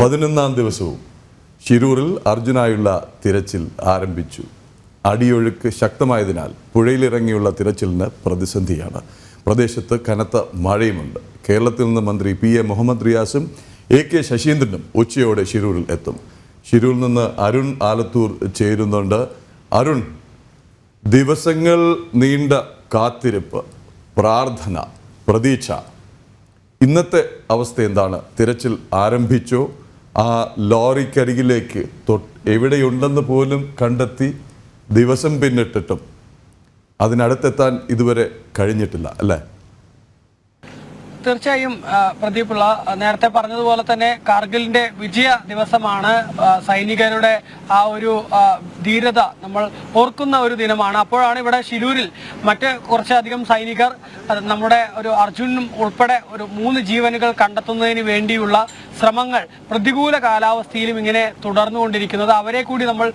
പതിനൊന്നാം ദിവസവും ഷിരൂറിൽ അർജുനായുള്ള തിരച്ചിൽ ആരംഭിച്ചു. അടിയൊഴുക്ക് ശക്തമായതിനാൽ പുഴയിലിറങ്ങിയുള്ള തിരച്ചിലിന് പ്രതിസന്ധിയാണ്. പ്രദേശത്ത് കനത്ത മഴയുമുണ്ട്. കേരളത്തിൽ നിന്ന് മന്ത്രി പി എ മുഹമ്മദ് റിയാസും എ കെ ശശീന്ദ്രനും ഉച്ചയോടെ ശിരൂരിൽ എത്തും. ശിരൂരിൽ നിന്ന് അരുൺ ആലത്തൂർ ചേരുന്നുണ്ട്. അരുൺ ദിവസങ്ങൾ നീണ്ട കാത്തിരിപ്പ് പ്രാർത്ഥന പ്രതീക്ഷ. ഇന്നത്തെ അവസ്ഥ എന്താണ്? തിരച്ചിൽ ആരംഭിച്ചോ? ആ ലോറിക്കരികിലേക്ക് എവിടെയുണ്ടെന്ന് പോലും കണ്ടെത്തി ദിവസം പിന്നിട്ടിട്ടും അതിനടുത്തെത്താൻ ഇതുവരെ കഴിഞ്ഞിട്ടില്ല അല്ലേ? തീർച്ചയായും പ്രദീപ് പ്രദീപുള്ള നേരത്തെ പറഞ്ഞതുപോലെ തന്നെ കാർഗിലിന്റെ വിജയ ദിവസമാണ് സൈനികരുടെ ആ ഒരു ധീരത നമ്മൾ ഓർക്കുന്ന ഒരു ദിനമാണ്. അപ്പോഴാണ് ഇവിടെ ശിരൂരിൽ മറ്റ് കുറച്ചധികം സൈനികർ നമ്മുടെ ഒരു അർജുനും ഉൾപ്പെടെ ഒരു മൂന്ന് ജീവനുകൾ കണ്ടെത്തുന്നതിന് വേണ്ടിയുള്ള ശ്രമങ്ങൾ പ്രതികൂല കാലാവസ്ഥയിലും ഇങ്ങനെ തുടർന്നുകൊണ്ടിരിക്കുന്നത്. അവരെ കൂടി നമ്മൾ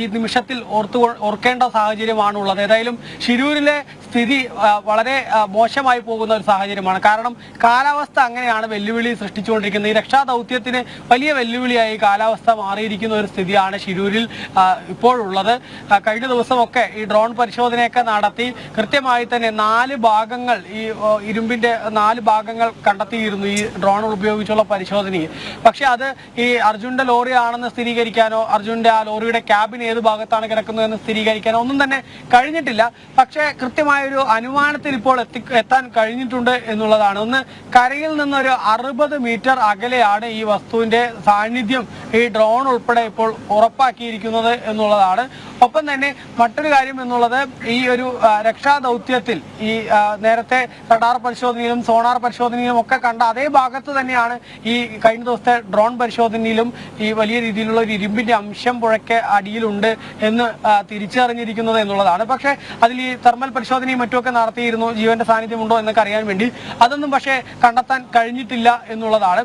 ഈ നിമിഷത്തിൽ ഓർത്തു ഓർക്കേണ്ട സാഹചര്യമാണ് ഉള്ളത് ഏതായാലും ശിരൂരിലെ സ്ഥിതി വളരെ മോശമായി പോകുന്ന ഒരു സാഹചര്യമാണ്. കാരണം കാലാവസ്ഥ അങ്ങനെയാണ് വെല്ലുവിളി സൃഷ്ടിച്ചുകൊണ്ടിരിക്കുന്നത്. ഈ രക്ഷാ ദൗത്യത്തിന് വലിയ വെല്ലുവിളിയായി കാലാവസ്ഥ മാറിയിരിക്കുന്ന ഒരു സ്ഥിതിയാണ് ശിരൂരിൽ ഇപ്പോഴുള്ളത്. കഴിഞ്ഞ ദിവസമൊക്കെ ഈ ഡ്രോൺ പരിശോധനയൊക്കെ നടത്തി കൃത്യമായി തന്നെ നാല് ഭാഗങ്ങൾ ഈ ഇരുമ്പിന്റെ നാല് ഭാഗങ്ങൾ കണ്ടെത്തിയിരുന്നു ഈ ഡ്രോൺ ഉപയോഗിച്ചുള്ള പരിശോധനയിൽ പക്ഷെ അത് ഈ അർജുന്റെ ലോറി ആണെന്ന് സ്ഥിരീകരിക്കാനോ അർജുന്റെ ആ ലോറിയുടെ ക്യാബിൻ ഏത് ഭാഗത്താണ് കിടക്കുന്നതെന്ന് സ്ഥിരീകരിക്കാനോ ഒന്നും തന്നെ കഴിഞ്ഞിട്ടില്ല. പക്ഷേ കൃത്യമായ ഒരു അനുമാനത്തിൽ ഇപ്പോൾ എത്തി എത്താൻ കഴിഞ്ഞിട്ടുണ്ട് എന്നുള്ളതാണ്. ഒന്ന് കരയിൽ നിന്ന് ഒരു അറുപത് മീറ്റർ അകലെയാണ് ഈ വസ്തുവിന്റെ സാന്നിധ്യം ഈ ഡ്രോൺ ഉൾപ്പെടെ ഇപ്പോൾ ഉറപ്പാക്കിയിരിക്കുന്നത് എന്നുള്ളതാണ്. ഒപ്പം തന്നെ മറ്റൊരു കാര്യം എന്നുള്ളത് ഈ ഒരു രക്ഷാ ദൗത്യത്തിൽ ഈ നേരത്തെ റഡാർ പരിശോധനയിലും സോണാർ പരിശോധനയിലും ഒക്കെ കണ്ട അതേ ഭാഗത്ത് തന്നെയാണ് ഈ കഴിഞ്ഞ ദിവസത്തെ ഡ്രോൺ പരിശോധനയിലും ഈ വലിയ രീതിയിലുള്ള ഒരു ഇരുമ്പിന്റെ അംശം പുഴയ്ക്ക് അടിയിലുണ്ട് എന്ന് തിരിച്ചറിഞ്ഞിരിക്കുന്നത് എന്നുള്ളതാണ്. പക്ഷേ അതിൽ ഈ തെർമൽ പരിശോധനയും മറ്റുമൊക്കെ നടത്തിയിരുന്നു. ജീവന്റെ സാന്നിധ്യം ഉണ്ടോ എന്നൊക്കെ അറിയാൻ വേണ്ടി അതൊന്നും പക്ഷേ കണ്ടെത്താൻ കഴിഞ്ഞിട്ടില്ല എന്നുള്ളതാണ്.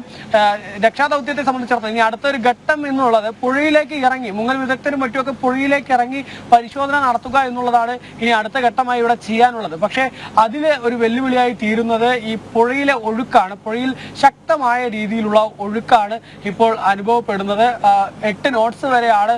രക്ഷാ ദൗത്യത്തെ സംബന്ധിച്ചിടത്തോളം ഇനി അടുത്തൊരു ഘട്ടം എന്നുള്ളത് പുഴയിലേക്ക് ഇറങ്ങി മുങ്ങൽ വിദഗ്ധരും മറ്റുമൊക്കെ പുഴയിലേക്ക് ഇറങ്ങി പരിശോധന നടത്തുക എന്നുള്ളതാണ് ഇനി അടുത്ത ഘട്ടമായി ഇവിടെ ചെയ്യാനുള്ളത്. പക്ഷേ അതിൽ ഒരു വെല്ലുവിളിയായി തീരുന്നത് ഈ പുഴയിലെ ഒഴുക്കാണ്. പുഴയിൽ ശക്തമായ രീതിയിലുള്ള ഒഴുക്കാണ് ഇപ്പോൾ അനുഭവപ്പെടുന്നത്. എട്ട് നോട്ട്സ് വരെയാണ്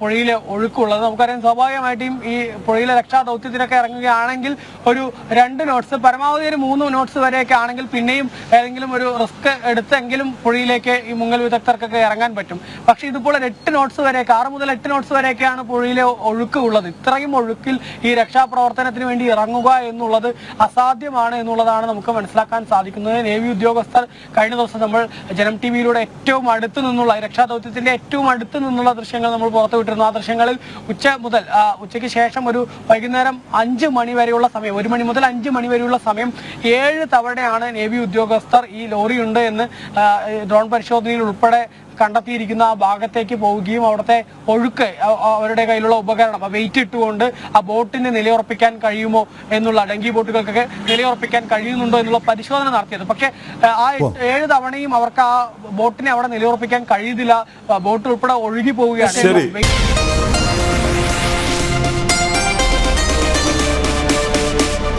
പുഴയിലെ ഒഴുക്കുള്ളത്. നമുക്കറിയാം സ്വാഭാവികമായിട്ടും ഈ പുഴയിലെ രക്ഷാ ദൗത്യത്തിനൊക്കെ ഇറങ്ങുകയാണെങ്കിൽ ഒരു രണ്ട് നോട്ട്സ് പരമാവധി ഒരു മൂന്ന് നോട്ട്സ് വരെയൊക്കെ ആണെങ്കിൽ പിന്നെയും ഏതെങ്കിലും ഒരു റിസ്ക് എടുത്തെങ്കിലും പുഴയിലേക്ക് ഈ മുങ്ങൽ വിദഗ്ധർക്കൊക്കെ ഇറങ്ങാൻ പറ്റും. പക്ഷേ ഇതുപോലെ എട്ട് നോട്ട്സ് വരെയൊക്കെ ആറ് മുതൽ എട്ട് നോട്ട്സ് വരെയൊക്കെയാണ് പുഴയിലെ ഒഴുക്ക് ഉള്ളത് ഇത്രയും ഒഴുക്കിൽ ഈ രക്ഷാപ്രവർത്തനത്തിന് വേണ്ടി ഇറങ്ങുക എന്നുള്ളത് അസാധ്യമാണ് എന്നുള്ളതാണ് നമുക്ക് മനസ്സിലാക്കാൻ സാധിക്കുന്നത്. നേവി ഉദ്യോഗസ്ഥർ കഴിഞ്ഞ ദിവസം നമ്മൾ ജനം ടി വിയിലൂടെ ഏറ്റവും അടുത്ത് നിന്നുള്ള രക്ഷാ രക്ഷാദൗത്യത്തിന്റെ ഏറ്റവും അടുത്ത് നിന്നുള്ള ദൃശ്യങ്ങൾ നമ്മൾ പുറത്തുവിട്ടിരുന്നു ആ ദൃശ്യങ്ങളിൽ ഉച്ച മുതൽ ഉച്ചയ്ക്ക് ശേഷം ഒരു വൈകുന്നേരം അഞ്ച് മണി വരെയുള്ള സമയം ഒരു മണി മുതൽ അഞ്ച് മണി വരെയുള്ള സമയം ഏഴ് തവണയാണ് നേവി ഉദ്യോഗസ്ഥർ ഈ ലോറിയുണ്ട് എന്ന് ഡ്രോൺ പരിശോധനയിൽ ഉൾപ്പെടെ കണ്ടെത്തിയിരിക്കുന്ന ആ ഭാഗത്തേക്ക് പോവുകയും അവിടുത്തെ ഒഴുക്ക് അവരുടെ കയ്യിലുള്ള ഉപകരണം വെയിറ്റ് ഇട്ടുകൊണ്ട് ആ ബോട്ടിന് നിലയുറപ്പിക്കാൻ കഴിയുമോ എന്നുള്ള ഡങ്കി ബോട്ടുകൾക്കൊക്കെ നിലയുറപ്പിക്കാൻ കഴിയുന്നുണ്ടോ എന്നുള്ള പരിശോധന നടത്തിയത്. പക്ഷെ ആ, ഏഴ് തവണയും അവർക്ക് ആ ബോട്ടിനെ അവിടെ നിലയുറപ്പിക്കാൻ കഴിയുന്നില്ല. ബോട്ട് ഉൾപ്പെടെ ഒഴുകി. പോവുകയാണ്.